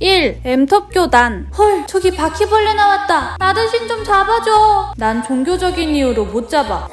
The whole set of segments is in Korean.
1. M톱 교단. 헐 저기 바퀴벌레 나왔다. 나 대신 좀 잡아줘. 난 종교적인 이유로 못 잡아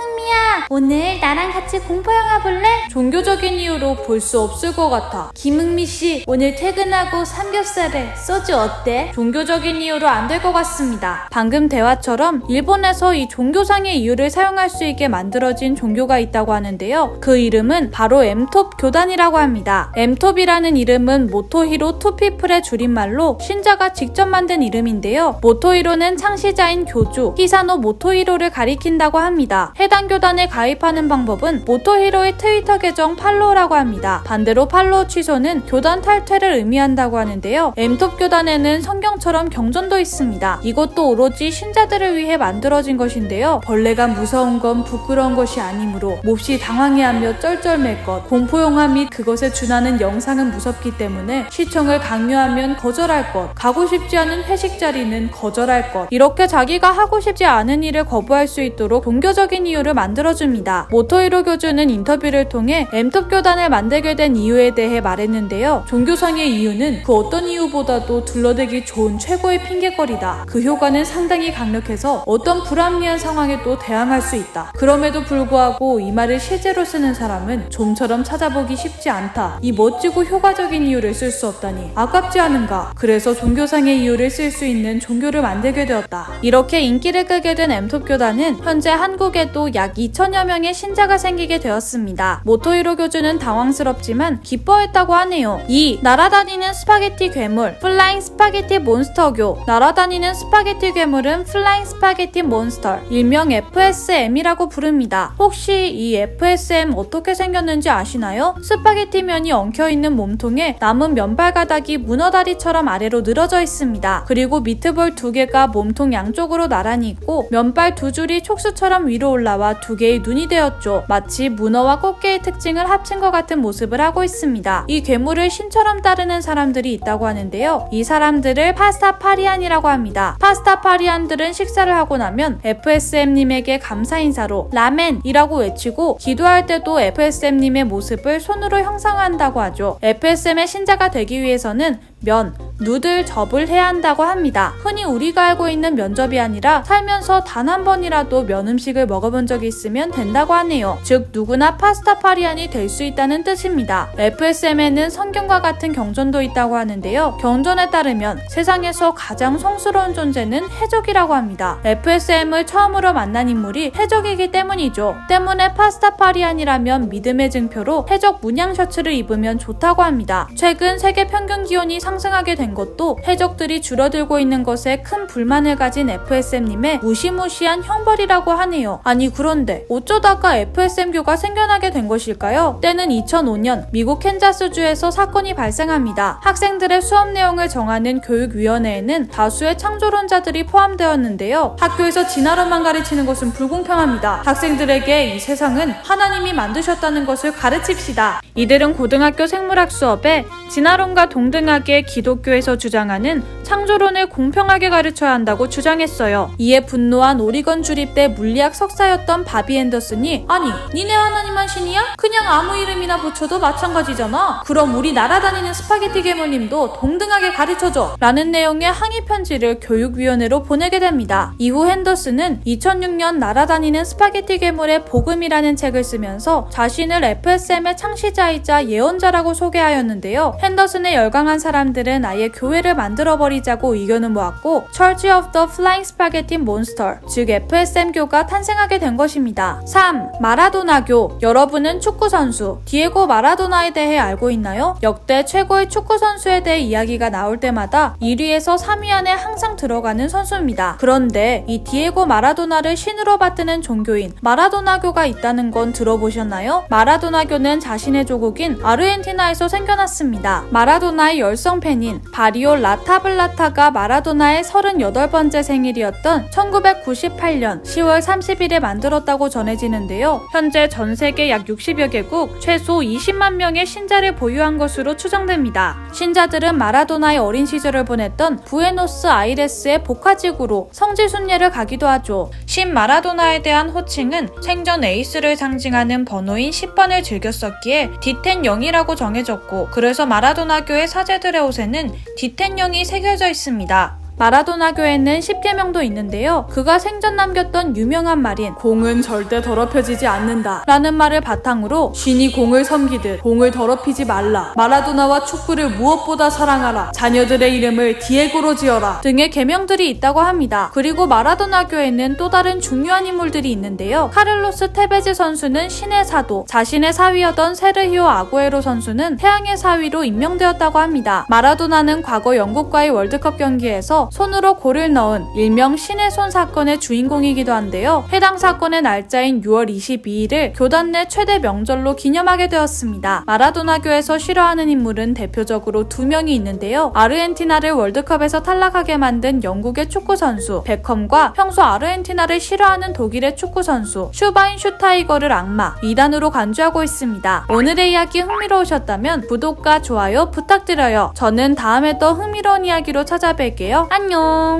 오늘 나랑 같이 공포 영화 볼래? 종교적인 이유로 볼 수 없을 것 같아 김흥미 씨 오늘 퇴근하고 삼겹살에 소주 어때? 종교적인 이유로 안 될 것 같습니다 방금 대화처럼 일본에서 이 종교상의 이유를 사용할 수 있게 만들어진 종교가 있다고 하는데요 그 이름은 바로 M톱 교단이라고 합니다 M톱이라는 이름은 모토히로 투피플의 줄임말로 신자가 직접 만든 이름인데요. 모토히로는 창시자인 교주 히사노 모토히로를 가리킨다고 합니다. 해당 교단 에 가입하는 방법은 모토히로의 트위터 계정 팔로우라고 합니다. 반대로 팔로우 취소는 교단 탈퇴를 의미한다고 하는데요. M톱 교단에는 성경처럼 경전도 있습니다. 이것도 오로지 신자들을 위해 만들어진 것인데요. 벌레가 무서운 건 부끄러운 것이 아니므로 몹시 당황해하며 쩔쩔맬 것, 공포 영화 및 그것에 준하는 영상은 무섭기 때문에 시청을 강요하면 거절할 것, 가고 싶지 않은 회식 자리는 거절할 것, 이렇게 자기가 하고 싶지 않은 일을 거부할 수 있도록 종교적인 이유를 만들어 줍니다. 모토히로 교주는 인터뷰를 통해 M톱 교단을 만들게 된 이유에 대해 말했는데요. 종교상의 이유는 그 어떤 이유보다도 둘러대기 좋은 최고의 핑계거리다. 그 효과는 상당히 강력해서 어떤 불합리한 상황에도 대항할 수 있다. 그럼에도 불구하고 이 말을 실제로 쓰는 사람은 좀처럼 찾아보기 쉽지 않다. 이 멋지고 효과적인 이유를 쓸 수 없다니 아깝지 않은가? 그래서 종교상의 이유를 쓸 수 있는 종교를 만들게 되었다. 이렇게 인기를 끄게 된 M톱 교단은 현재 한국에도 약2 천여 명의 신자가 생기게 되었습니다. 모토히로 교주는 당황스럽지만 기뻐했다고 하네요. 2. 날아다니는 스파게티 괴물 플라잉 스파게티 몬스터교 날아다니는 스파게티 괴물은 플라잉 스파게티 몬스터 일명 FSM이라고 부릅니다. 혹시 이 FSM 어떻게 생겼는지 아시나요? 스파게티 면이 엉켜있는 몸통에 남은 면발 가닥이 문어다리처럼 아래로 늘어져 있습니다. 그리고 미트볼 두 개가 몸통 양쪽으로 나란히 있고 면발 두 줄이 촉수처럼 위로 올라와 두 개의 눈이 되었죠. 마치 문어와 꽃게의 특징을 합친 것 같은 모습을 하고 있습니다. 이 괴물을 신처럼 따르는 사람들이 있다고 하는데요. 이 사람들을 파스타 파리안이라고 합니다. 파스타 파리안들은 식사를 하고 나면 FSM님에게 감사 인사로 라멘이라고 외치고 기도할 때도 FSM님의 모습을 손으로 형상화한다고 하죠. FSM의 신자가 되기 위해서는 면, 누들, 접을 해야 한다고 합니다. 흔히 우리가 알고 있는 면접이 아니라 살면서 단 한 번이라도 면 음식을 먹어본 적이 있으면 된다고 하네요. 즉 누구나 파스타파리안이 될 수 있다는 뜻입니다. FSM에는 성경과 같은 경전도 있다고 하는데요. 경전에 따르면 세상에서 가장 성스러운 존재는 해적이라고 합니다. FSM을 처음으로 만난 인물이 해적이기 때문이죠. 때문에 파스타파리안이라면 믿음의 증표로 해적 문양 셔츠를 입으면 좋다고 합니다. 최근 세계 평균 기온이 상승하게 된 것도 해적들이 줄어들고 있는 것에 큰 불만을 가진 FSM님의 무시무시한 형벌이라고 하네요. 아니 그런데 어쩌다가 FSM교가 생겨나게 된 것일까요? 때는 2005년 미국 캔자스주에서 사건이 발생합니다. 학생들의 수업 내용을 정하는 교육위원회에는 다수의 창조론자들이 포함되었는데요. 학교에서 진화론만 가르치는 것은 불공평합니다. 학생들에게 이 세상은 하나님이 만드셨다는 것을 가르칩시다. 이들은 고등학교 생물학 수업에 진화론과 동등하게 기독교 에서 주장하는 창조론을 공평하게 가르쳐야 한다고 주장했어요. 이에 분노한 오리건 주립대 물리학 석사였던 바비 앤더슨이 아니 니네 하나님만 신이야? 그냥 아무 이름이나 붙여도 마찬가지잖아. 그럼 우리 날아다니는 스파게티 괴물님도 동등하게 가르쳐줘. 라는 내용의 항의 편지를 교육위원회로 보내게 됩니다. 이후 핸더슨은 2006년 날아다니는 스파게티 괴물의 복음이라는 책을 쓰면서 자신을 FSM의 창시자이자 예언자라고 소개하였는데요. 핸더슨의 열광한 사람들은 아예 교회를 만들어버리자고 의견을 모았고 Church of the Flying Spaghetti Monster, 즉 FSM교가 탄생하게 된 것입니다. 3. 마라도나교. 여러분은 축구 선수 디에고 마라도나에 대해 알고 있나요? 역대 최고의 축구 선수에 대해 이야기가 나올 때마다 1위에서 3위 안에 항상 들어가는 선수입니다. 그런데 이 디에고 마라도나를 신으로 받드는 종교인 마라도나교가 있다는 건 들어보셨나요? 마라도나교는 자신의 조국인 아르헨티나에서 생겨났습니다. 마라도나의 열성 팬인 바리오 라타블라타가 마라도나의 38번째 생일이었던 1998년 10월 30일에 만들었다고 전해지는데요. 현재 전 세계 약 60여 개국 최소 20만 명의 신자를 보유한 것으로 추정됩니다. 신자들은 마라도나의 어린 시절을 보냈던 부에노스 아이레스의 복화지구로 성지 순례를 가기도 하죠. 신 마라도나에 대한 호칭은 생전 에이스를 상징하는 번호인 10번을 즐겨 썼기에 디텐 0이라고 정해졌고 그래서 마라도나교의 사제들의 옷에는 뒤텐용이 새겨져 있습니다. 마라도나 교에는 10계명도 있는데요. 그가 생전 남겼던 유명한 말인 공은 절대 더럽혀지지 않는다 라는 말을 바탕으로 신이 공을 섬기듯 공을 더럽히지 말라 마라도나와 축구를 무엇보다 사랑하라 자녀들의 이름을 디에고로 지어라 등의 계명들이 있다고 합니다. 그리고 마라도나 교에는 또 다른 중요한 인물들이 있는데요. 카를로스 테베즈 선수는 신의 사도, 자신의 사위였던 세르히오 아구에로 선수는 태양의 사위로 임명되었다고 합니다. 마라도나는 과거 영국과의 월드컵 경기에서 손으로 골을 넣은 일명 신의 손 사건의 주인공이기도 한데요. 해당 사건의 날짜인 6월 22일을 교단 내 최대 명절로 기념하게 되었습니다. 마라도나교에서 싫어하는 인물은 대표적으로 두 명이 있는데요. 아르헨티나를 월드컵에서 탈락하게 만든 영국의 축구 선수 베컴과 평소 아르헨티나를 싫어하는 독일의 축구 선수 슈바인 슈타이거를 악마 2단으로 간주하고 있습니다. 오늘의 이야기 흥미로우셨다면 구독과 좋아요 부탁드려요. 저는 다음에 더 흥미로운 이야기로 찾아뵐게요. 안녕.